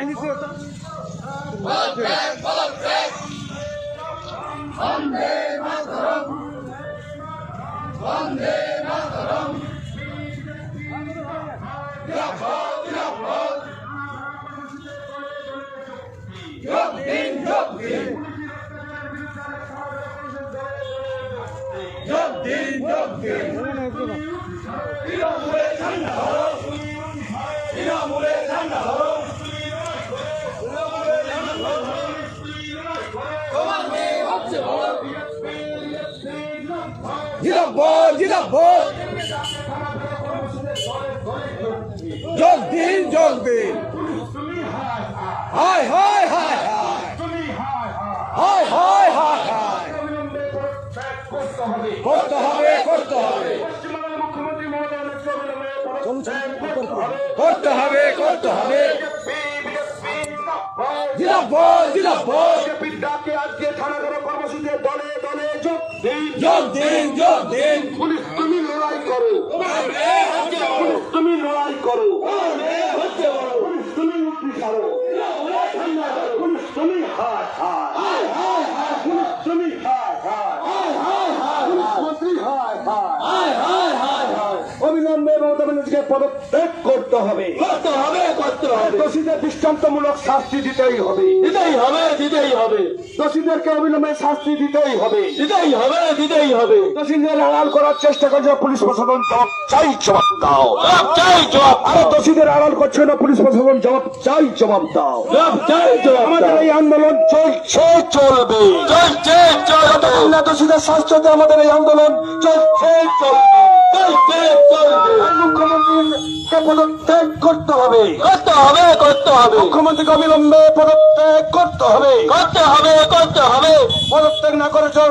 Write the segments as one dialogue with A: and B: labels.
A: কাহিনী ছিল তৃণমূলের ঝান্ডা তৃণমূলের ঝান্ডা জিন্দাবাদ জিন্দাবাদ যোগ দিন যোগ দিন হায় হায় হায়। হায় হায় হায় হায়। করতে হবে করতে হবে। করতে হবে করতে হবে। জিন্দাবাদ জিন্দাবাদ
B: যোগ দিন
A: যোগ দিন
B: পুলিশ তুমি লড়াই করো। পুলিশ তুমি লড়াই করো। পুলিশ তুমি মুক্তি ছাড়ো পুলিশ তুমি হায় পুলিশ তুমি হায় হায় পুলিশ মন্ত্রী হায় হায় অবিলম্বে মমতা ব্যানার্জিকে পদত্যাগ করতে হবে।
C: করতে হবে করতে হবে।
B: দোষীদের দৃষ্টান্তমূলক শাস্তি দিতেই হবে।
C: দিতেই হবে দিতেই হবে।
B: দোষীদেরকে অবিলম্বে শাস্তি দিতেই হবে।
C: দিতেই হবে দিতেই হবে।
B: দোষীদের আড়াল করার চেষ্টা করছে পুলিশ প্রশাসন। জবাব চাই জবাব দাও।
C: জবাব চাই জবাব
B: আরও দোষীদের আড়াল করছে না পুলিশ প্রশাসন। জবাব চাই জবাব দাও।
C: জবাব চাই জবাব
B: আমাদের এই আন্দোলন চলছে চলবে।
C: চলছে। চলবে
B: যতক্ষণ দোষীদের শাস্তিতে আমাদের এই আন্দোলন চলছে চলবে
C: চলছে চলবে।
B: মুখ্যমন্ত্রীকে পদত্যাগ করতে হবে।
C: করতে হবে করতে হবে।
B: মুখ্যমন্ত্রীকে অবিলম্বে পদত্যাগ করতে হবে।
C: করতে হবে করতে হবে।
B: পদত্যাগ না করে চল।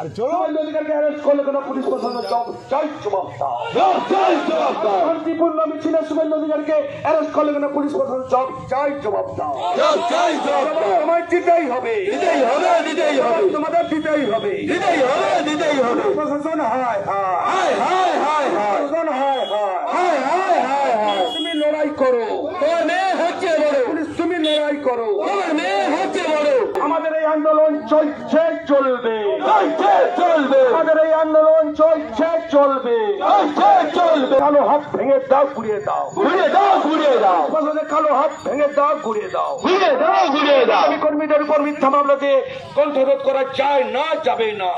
A: আর
B: শুভেন্দু অধিকারীকে অ্যারেস্ট করলে কোনো পুলিশ প্রশাসন চাই জবাব দাও শান্তিপূর্ণ মিছিলে শুভেন্দু অধিকারীকে অ্যারেস্ট করলে কোনো পুলিশ প্রশাসন জবাব চাই জবাব দাও
C: চাই জবাব
B: তোমায় দিতেই হবে।
C: দিতেই হবে দিতেই হবে।
B: তোমাদের দিতেই হবে।
C: দিতেই হবে দিতেই হবে।
B: প্রশাসন হায় হায়।
C: হায় হায় হায়
B: প্রশাসন হায় হায়।
C: হায় হায় হায় হায়।
B: তুমি লড়াই করো।
C: তোমার মেয়ে হচ্ছে বড়।
B: পুলিশ তুমি লড়াই করো।
C: তোমার মেয়ে হচ্ছে বড়।
B: আমাদের এই আন্দোলন চলছে চলবে।
C: চলছে চলবে।
B: আমাদের এই আন্দোলন চলছে চলবে।
C: চলছে চলবে।
B: কালো হাত ভেঙে দাও ঘুরিয়ে দাও।
C: ঘুরিয়ে দাও ঘুরিয়ে দাও।
B: প্রশাসনের কালো হাত ভেঙে দাও ঘুরিয়ে দাও।
C: ঘুরিয়ে দাও ঘুরিয়ে দাও।
B: আমি কর্মীদের উপর মিথ্যা মামলা দিয়ে কণ্ঠরোধ করা যায় না যাবে না।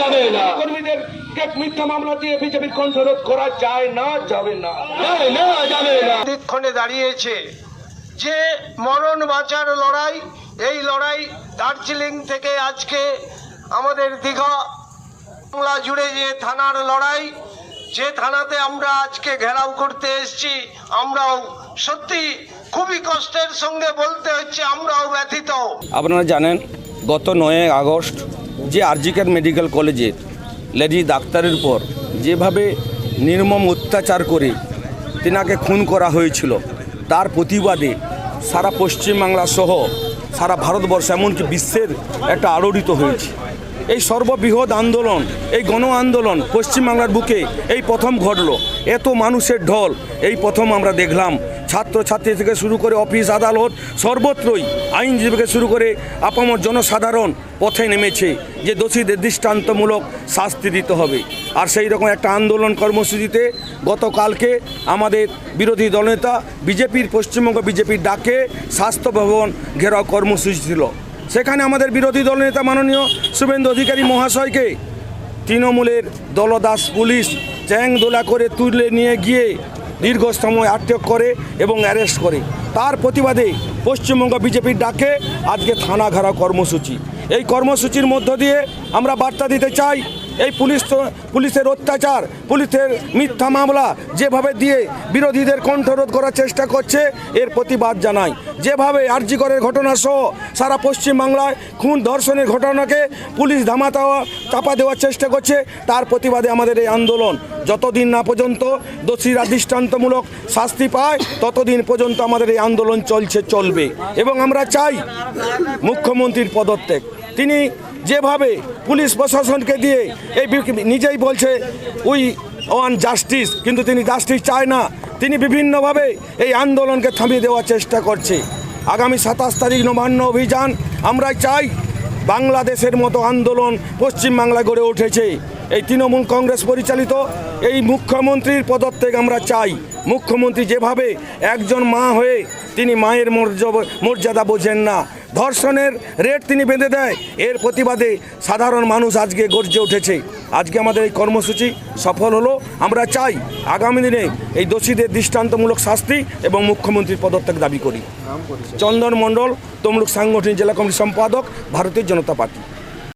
C: যাবে না
B: কর্মীদের মিথ্যা মামলা দিয়ে বিজেপির কণ্ঠরোধ করা যায় না যাবে না।
C: যাবে না যাবে না।
D: প্রতিক্ষণে দাঁড়িয়েছে যে মরণ বাঁচার লড়াই এই লড়াই দার্জিলিং থেকে আজকে আমাদের দীঘা বাংলা জুড়ে যে থানার লড়াই, যে থানাতে আমরা আজকে ঘেরাও করতে এসেছি, আমরাও সত্যি খুবই কষ্টের সঙ্গে বলতে হচ্ছে আমরাও ব্যথিত।
E: আপনারা জানেন, গত নয় আগস্ট যে আরজিকের মেডিকেল কলেজের লেডি ডাক্তারের পর যেভাবে নির্মম অত্যাচার করে তেনাকে খুন করা হয়েছিল, তার প্রতিবাদে সারা পশ্চিমবাংলা সহ সারা ভারতবর্ষ, এমনকি বিশ্বের একটা আলোড়িত হয়েছে। এই সর্ববৃহৎ আন্দোলন, এই গণ আন্দোলন পশ্চিমবাংলার বুকে এই প্রথম ঘটলো। এত মানুষের ঢল, এই প্রথম আমরা দেখলাম। ছাত্রছাত্রী থেকে শুরু করে অফিস আদালত সর্বত্রই আইনজীবীকে শুরু করে আপামর জনসাধারণ পথে নেমেছে যে দোষীদের দৃষ্টান্তমূলক শাস্তি দিতে হবে। আর সেই রকম একটা আন্দোলন কর্মসূচিতে গতকালকে আমাদের বিরোধী দলনেতা, বিজেপির পশ্চিমবঙ্গ বিজেপির ডাকে স্বাস্থ্য ভবন ঘেরাও কর্মসূচি ছিল। সেখানে আমাদের বিরোধী দলনেতা মাননীয় শুভেন্দু অধিকারী মহাশয়কে তৃণমূলের দলদাস পুলিশ চ্যাং দোলা করে তুলে নিয়ে গিয়ে দীর্ঘ সময় আটক করে এবং অ্যারেস্ট করে। তার প্রতিবাদে পশ্চিমবঙ্গ বিজেপির ডাকে আজকে থানা ঘেরা কর্মসূচি। এই কর্মসূচির মধ্য দিয়ে আমরা বার্তা দিতে চাই
B: এই পুলিশ পুলিশের অত্যাচার, পুলিশের মিথ্যা মামলা যেভাবে দিয়ে বিরোধীদের কণ্ঠরোধ করার চেষ্টা করছে, এর প্রতিবাদ জানাই। যেভাবে আরজিকরের ঘটনা সহ সারা পশ্চিমবাংলায় খুন ধর্ষণের ঘটনাকে পুলিশ ধামাতা চাপা দেওয়ার চেষ্টা করছে, তার প্রতিবাদে আমাদের এই আন্দোলন। যতদিন না পর্যন্ত দোষীরা দৃষ্টান্তমূলক শাস্তি পায়, ততদিন পর্যন্ত আমাদের এই আন্দোলন চলছে, চলবে। এবং আমরা চাই মুখ্যমন্ত্রীর পদত্যাগ। তিনি যেভাবে পুলিশ প্রশাসনকে দিয়ে এই নিজেই বলছে উই ওয়ান জাস্টিস কিন্তু তিনি জাস্টিস চায় না। তিনি বিভিন্নভাবে এই আন্দোলনকে থামিয়ে দেওয়ার চেষ্টা করছে। আগামী সাতাশ তারিখ নবান্ন অভিযান আমরা চাই বাংলাদেশের মতো আন্দোলন পশ্চিমবাংলায় গড়ে উঠেছে। এই তৃণমূল কংগ্রেস পরিচালিত এই মুখ্যমন্ত্রীর পদত্যাগ আমরা চাই। মুখ্যমন্ত্রী যেভাবে একজন মা হয়ে তিনি মায়ের মর্যাদা মর্যাদা বোঝেন না ধর্ষণের রেট তিনি বেঁধে দেয় এর প্রতিবাদে সাধারণ মানুষ আজকে গর্জে উঠেছে। আজকে আমাদের এই কর্মসূচি সফল হলো। আমরা চাই আগামী দিনে এই দোষীদের দৃষ্টান্তমূলক শাস্তি এবং মুখ্যমন্ত্রীর পদত্যাগ দাবি করি। চন্দন মণ্ডল তমলুক সাংগঠনিক জেলা কমিটির সম্পাদক ভারতীয় জনতা পার্টি।